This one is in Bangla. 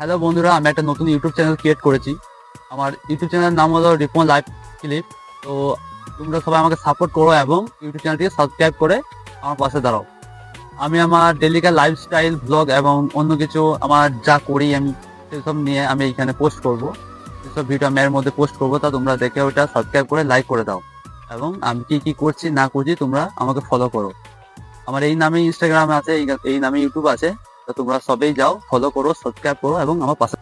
হ্যালো বন্ধুরা, আমি একটা নতুন ইউটিউব চ্যানেল ক্রিয়েট করেছি। আমার ইউটিউব চ্যানেলের নাম হলো রিপন লাইভ ক্লিপ। তো তোমরা সবাই আমাকে সাপোর্ট করো এবং ইউটিউব চ্যানেলটিকে সাবস্ক্রাইব করে আমার পাশে দাঁড়াও। আমি আমার ডেলিকার লাইফস্টাইল ব্লগ এবং অন্য কিছু আমার যা করি আমি সেসব নিয়ে আমি এখানে পোস্ট করব। সেসব ভিডিও আমি এর মধ্যে পোস্ট করব তা তোমরা দেখে ওটা সাবস্ক্রাইব করে লাইক করে দাও। এবং আমি কি কি করছি না করছি তোমরা আমাকে ফলো করো। আমার এই নামে ইনস্টাগ্রাম আছে, এই- এই নামে ইউটিউব আছে। তো তোমরা সবেই যাও ফলো করো সাবস্ক্রাইব করো এবং আমার পাশে